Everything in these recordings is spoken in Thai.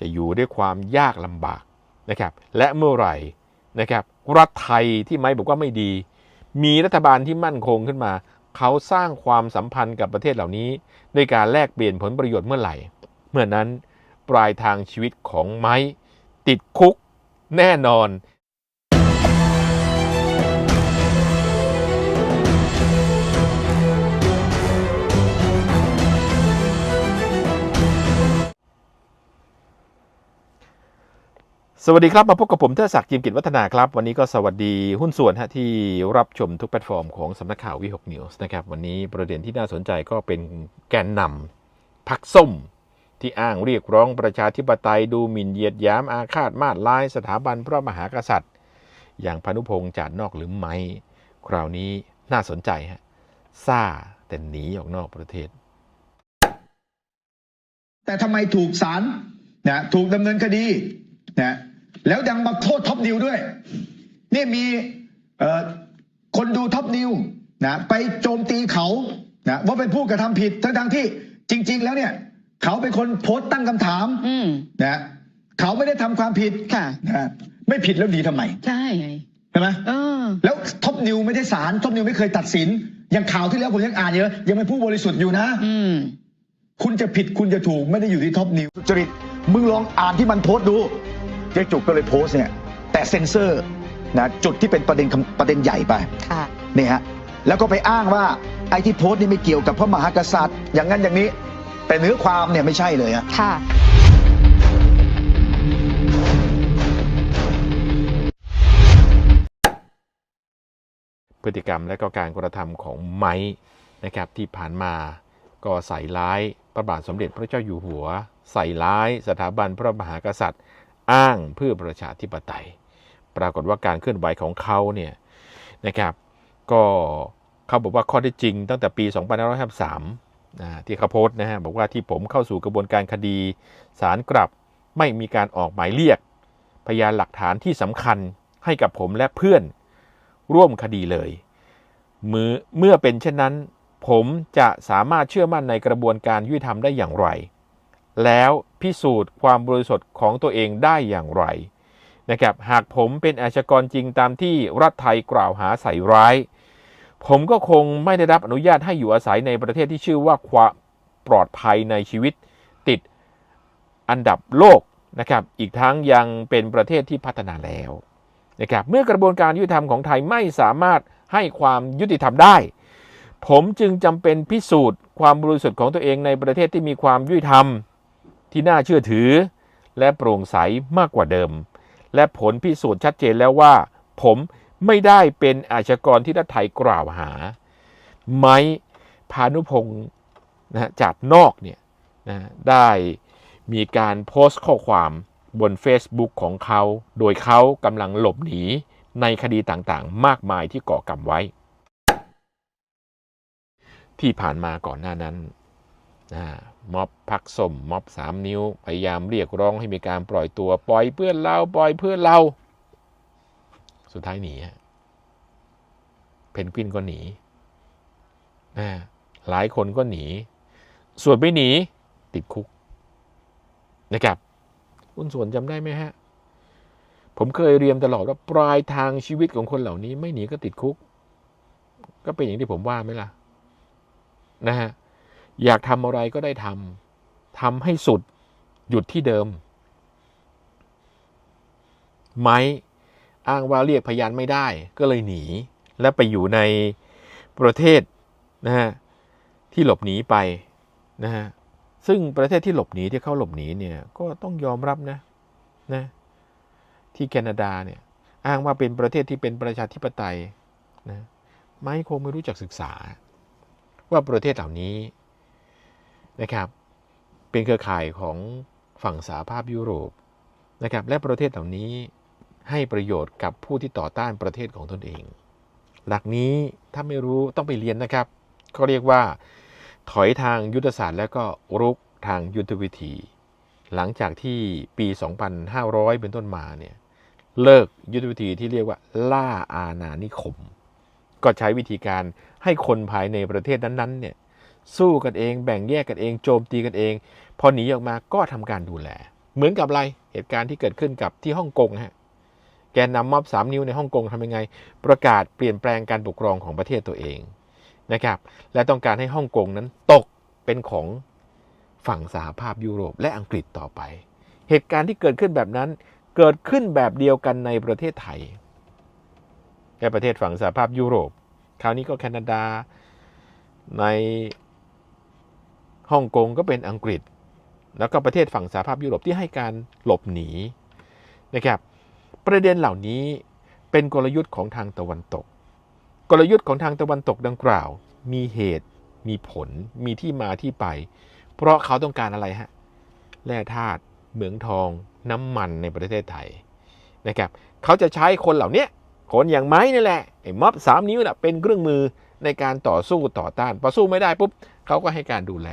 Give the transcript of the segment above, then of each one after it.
จะอยู่ด้วยความยากลำบากนะครับ และเมื่อไหร่นะครับ รัฐไทยที่ไม้บอกว่าไม่ดี มีรัฐบาลที่มั่นคงขึ้นมา เขาสร้างความสัมพันธ์กับประเทศเหล่านี้ในการแลกเปลี่ยนผลประโยชน์เมื่อไหร่ เมื่อนั้นปลายทางชีวิตของไม้ติดคุกแน่นอน สวัสดีครับ มาพบกับผมเทอศักดิ์จิมกิจวัฒนาครับ วันนี้ก็สวัสดีหุ้นส่วนฮะที่รับชมทุกแพลตฟอร์มของสำนักข่าววิหกนิวส์นะครับ วันนี้ประเด็นที่น่าสนใจก็เป็นแกนนำพักส้ม ที่อ้างเรียกร้องประชาธิปไตยดูหมิ่นเหยียดยามอาฆาตมาดร้ายสถาบันพระมหากษัตริย์ อย่างพานุพงษ์จาดนอกหรือไม่คราวนี้น่าสนใจฮะซ่าแต่หนีออกนอกประเทศ แต่ทำไมถูกศาลนะถูกดำเนินคดีนะ แล้วดังมาโทษท็อปนิวด้วย นี่มีเอ่อคนดูท็อปนิวนะไปโจมตีเขานะว่าเป็นผู้กระทำผิดทั้งทงๆที่จริง ๆ แล้วเนี่ย เขาเป็นคนโพสต์ตั้งคำถามอืมนะเขาไม่ได้ทำความผิดค่ะนะไม่ผิดแล้วดีทำไม ใช่ไงใช่ไหมเออแล้วท็อปนิวไม่ได้ศาลท็อปนิวไม่เคยตัดสินอย่างข่าวที่แล้วผมยังอ่านเยอะยังเป็นผู้บริสุทธิ์อยู่นะอืมคุณจะผิดคุณจะถูกไม่ได้อยู่ที่ท็อปนิวจริตมึงลองอ่านที่มันโพสต์ดูเจ๊จุกก็เลยโพสต์เนี่ยแต่เซ็นเซอร์นะจุดที่เป็นประเด็นคำประเด็นใหญ่ไปค่ะนี่ฮะแล้วก็ไปอ้างว่าไอ้ที่โพสต์นี่ไม่เกี่ยวกับพระมหากษัตริย์ อย่างนั้นอย่างนี้ แต่เนื้อความเนี่ยไม่ใช่เลยฮะค่ะพฤติกรรมและก็การกระทำของไม้นะครับที่ผ่านมาก็ใส่ร้ายพระบาทสมเด็จพระเจ้าอยู่หัว ใส่ร้ายสถาบันพระมหากษัตริย์ อ้างเพื่อประชาธิปไตย ปรากฏว่าการเคลื่อนไหวของเขาเนี่ยนะครับ ก็เขาบอกว่าข้อท็จจริงตั้งแต่ปี 2553นะที่เขาโพสต์นะฮะบอกว่าที่ผมเข้าสู่กระบวนการคดีศาลกลับไม่มีการออกหมายเรียก พยานหลักฐานที่สำคัญให้กับผมและเพื่อนร่วมคดีเลยมือเมื่อเป็นเช่นนั้น ผมจะสามารถเชื่อมั่นในกระบวนการยุติธรรมได้อย่างไร แล้ว พิสูจน์ความบริสุทธิ์ของตัวเองได้อย่างไรนะครับหากผมเป็นอาชญากรจริงตามที่รัฐไทยกล่าวหาใส่ร้าย ผมก็คงไม่ได้รับอนุญาตให้อยู่อาศัยในประเทศที่ชื่อว่าความปลอดภัยในชีวิตติดอันดับโลกนะครับอีกทั้งยังเป็นประเทศที่พัฒนาแล้วนะครับเมื่อกระบวนการยุติธรรมของไทยไม่สามารถให้ความยุติธรรมได้ ผมจึงจำเป็นพิสูจน์ความบริสุทธิ์ของตัวเองในประเทศที่มีความยุติธรรม ที่น่าเชื่อถือ และโปร่งใสมากกว่าเดิม และผลพิสูจน์ชัดเจนแล้วว่า ผมไม่ได้เป็นอาชญากรที่รัฐไทยกล่าวหา ไม้พานุพงศ์นะฮะจากนอกเนี่ยนะได้มีการโพสต์ข้อความบน Facebook ของเขา โดยเขากำลังหลบหนีในคดีต่างๆ มากมายที่ก่อกรรมไว้ ที่ผ่านมาก่อนหน้านั้น นะม็อบพักสมม็อบสามนิ้ว พยายามเรียกร้องให้มีการปล่อยตัว ปล่อยเพื่อนเราปล่อยเพื่อนเรา สุดท้ายหนีเพนกวินก็หนีนะหลายคนก็หนี ส่วนไม่หนี ติดคุกนะครับคุณส่วนจำได้ไหมฮะ ผมเคยเรียนตลอดว่าปลายทางชีวิตของคนเหล่านี้ ไม่หนีก็ติดคุก ก็เป็นอย่างที่ผมว่าไหมล่ะ นะฮะ อยากทำอะไรก็ได้ทำทำให้สุดหยุดที่เดิม ไม้อ้างว่าเรียกพยานไม่ได้ก็เลยหนี และไปอยู่ในประเทศนะฮะที่หลบหนีไปนะฮะซึ่งประเทศที่หลบหนีที่เขาหลบหนีเนี่ยก็ต้องยอมรับนะนะที่แคนาดาเนี่ยอ้างว่าเป็นประเทศที่เป็นประชาธิปไตยนะไม่คงไม่รู้จักศึกษา ว่าประเทศเหล่านี้ นะครับเป็นเครือข่ายของฝั่งสหภาพยุโรปนะครับและประเทศเหล่านี้ให้ประโยชน์กับผู้ที่ต่อต้านประเทศของตนเอง หลักนี้ถ้าไม่รู้ต้องไปเรียนนะครับเขาเรียกว่า ถอยทางยุทธศาสตร์แล้วก็รุกทางยุทธวิธี หลังจากที่ปี 2500 เป็นต้นมาเนี่ยเลิกยุทธวิธีที่เรียกว่าล่าอาณานิคม ก็ใช้วิธีการให้คนภายในประเทศนั้นๆเนี่ย สู้กันเอง แบ่งแยกกันเอง โจมตีกันเอง พอหนีออกมาก็ทำการดูแล เหมือนกับอะไรเหตุการณ์ที่เกิดขึ้นกับที่ฮ่องกงฮะแกนนำม็อบสามนิ้วในฮ่องกงทำยังไง ประกาศเปลี่ยนแปลงการปกครองของประเทศตัวเองนะครับและต้องการให้ฮ่องกงนั้นตกเป็นของฝั่งสหภาพยุโรปและอังกฤษต่อไป เหตุการณ์ที่เกิดขึ้นแบบนั้นเกิดขึ้นแบบเดียวกันในประเทศไทยในประเทศฝั่งสหภาพยุโรป คราวนี้ก็แคนาดาใน ฮ่องกงก็เป็นอังกฤษ แล้วก็ประเทศฝั่งสหภาพยุโรปที่ให้การหลบหนีนะครับ ประเด็นเหล่านี้เป็นกลยุทธ์ของทางตะวันตก กลยุทธ์ของทางตะวันตกดังกล่าว มีเหตุ มีผล มีที่มาที่ไป เพราะเขาต้องการอะไรฮะ แร่ธาตุ เหมืองทอง น้ำมันในประเทศไทยนะครับ เขาจะใช้คนเหล่านี้คนอย่างไม้นี่แหละ ไอ้ม็อบสามนิ้วน่ะเป็นเครื่องมือ ในการต่อสู้ต่อต้านพอสู้ไม่ได้ปุ๊บเขาก็ให้การดูแล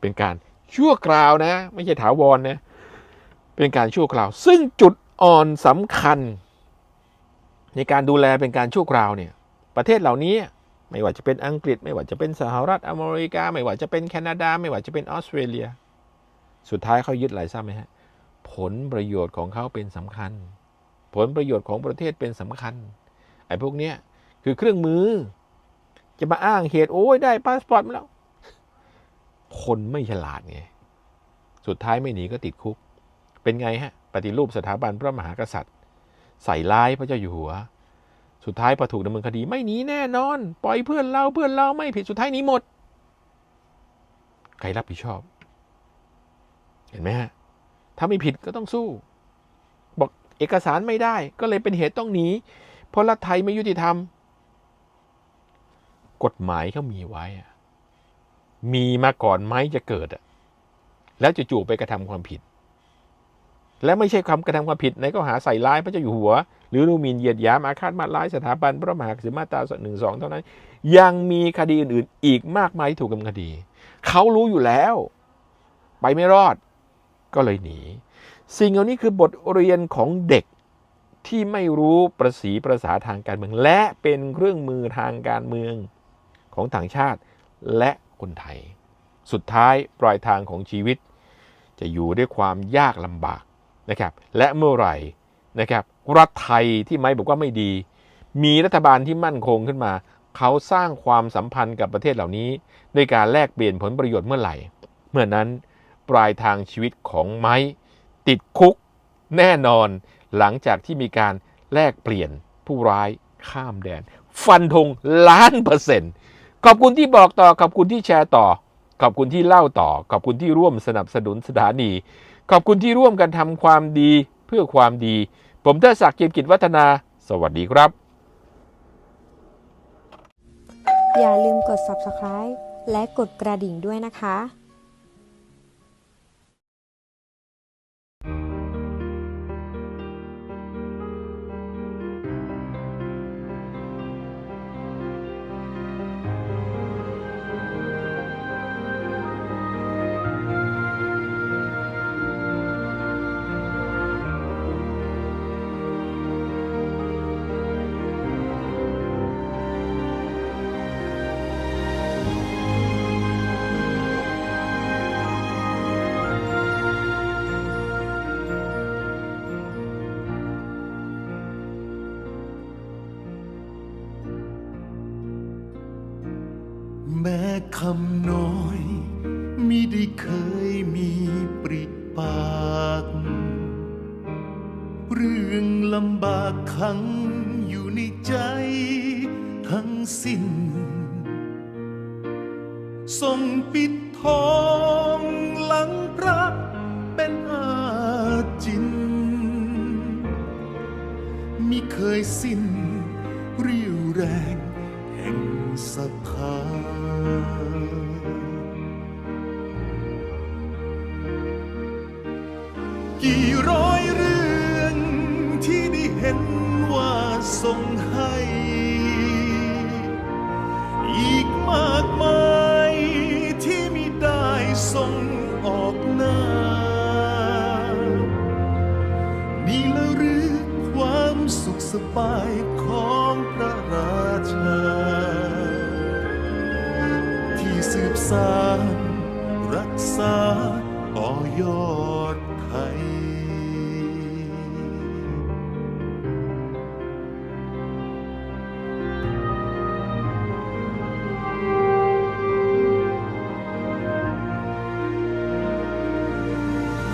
เป็นการชั่วคราวนะ ไม่ใช่ถาวรนะเป็นการชั่วคราว ซึ่งจุดอ่อนสำคัญ ในการดูแลเป็นการชั่วคราวเนี่ย ประเทศเหล่านี้ไม่ว่าจะเป็นอังกฤษ ไม่ว่าจะเป็นสหรัฐอเมริกา ไม่ว่าจะเป็นแคนาดา ไม่ว่าจะเป็นออสเตรเลีย สุดท้ายเขายึดอะไรทราบไหมฮะผลประโยชน์ของเขาเป็นสำคัญ ผลประโยชน์ของประเทศเป็นสำคัญไอ้พวกเนี้ยคือเครื่องมือ จะมาอ้างเหตุโอ้ยได้พาสปอร์ตมาแล้ว คนไม่ฉลาดไง สุดท้ายไม่หนีก็ติดคุก เป็นไงฮะ ปฏิรูปสถาบันพระมหากษัตริย์ ใส่ร้ายพระเจ้าอยู่หัว สุดท้ายพอถูกดำเนินคดีไม่หนีแน่นอน ปล่อยเพื่อนเราเพื่อนเราไม่ผิดสุดท้ายหนีหมด ใครรับผิดชอบ เห็นไหมฮะ ถ้าไม่ผิดก็ต้องสู้ บอกเอกสารไม่ได้ ก็เลยเป็นเหตุต้องหนีเพราะรัฐไทยไม่ยุติธรรม กฎหมายเขามีไว้ มีมาก่อนไหมจะเกิดอะแล้วจู่ๆไปกระทำความผิด และไม่ใช่คำกระทำความผิดในข้อหาใส่ร้ายพระเจ้าอยู่หัว หรือดูมินเหยียดยามอาฆาตมาร้ายสถาบันพระมหากษัตริย์มาตราหนึ่งสองเท่านั้น ยังมีคดีอื่น ๆ อีกมากมายที่ถูกดำเนินคดี เขารู้อยู่แล้ว ไปไม่รอด ก็เลยหนี สิ่งเหล่านี้คือบทเรียนของเด็กที่ไม่รู้ประสีประสาทางการเมือง และเป็นเครื่องมือทางการเมือง ของต่างชาติและคนไทย สุดท้ายปลายทางของชีวิต จะอยู่ด้วยความยากลำบากนะครับ และเมื่อไหร่นะครับ รัฐไทยที่ไม่บอกว่าไม่ดี มีรัฐบาลที่มั่นคงขึ้นมา เขาสร้างความสัมพันธ์กับประเทศเหล่านี้ในการแลกเปลี่ยนผลประโยชน์เมื่อไหร่ เมื่อนั้นปลายทางชีวิตของไม้ติดคุกแน่นอนหลังจากที่มีการแลกเปลี่ยนผู้ร้ายข้ามแดน ฟันธงล้านเปอร์เซ็นต์ ขอบคุณที่บอกต่อ ขอบคุณที่แชร์ต่อ ขอบคุณที่เล่าต่อ ขอบคุณที่ร่วมสนับสนุนสถานี ขอบคุณที่ร่วมกันทำความดีเพื่อความดี ผมเทดศักดิ์เกียรติกิจวัฒนา สวัสดีครับ อย่าลืมกด subscribe และกดกระดิ่งด้วยนะคะ มิได้เคยมีปริปาก เรื่องลำบากขังอยู่ในใจทั้งสิ้นทรงปิดทองหลังพระเป็นอาจินมิเคยสิ้นเรี่ยวแรงแห่งศรัท กี่ร้อยเรื่องที่ได้เห็นว่าทรงให้ อีกมากมายที่มิได้ทรงออกหน้า นี่ละหรือความสุขสบายของพระราชา ที่สืบสานรักษาต่อยอด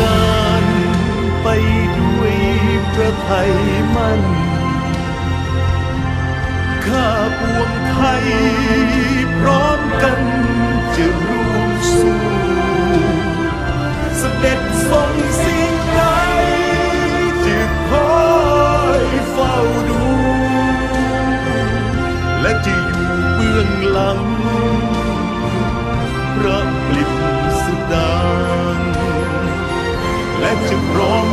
งานไปด้วยพระไทยมั่น ข้าปวงไทยพร้อมกันจะร่วมสู้เสด็จทรงสิ่งใดจะคอยเฝ้าดู และจะอยู่เบื้องหลัง พร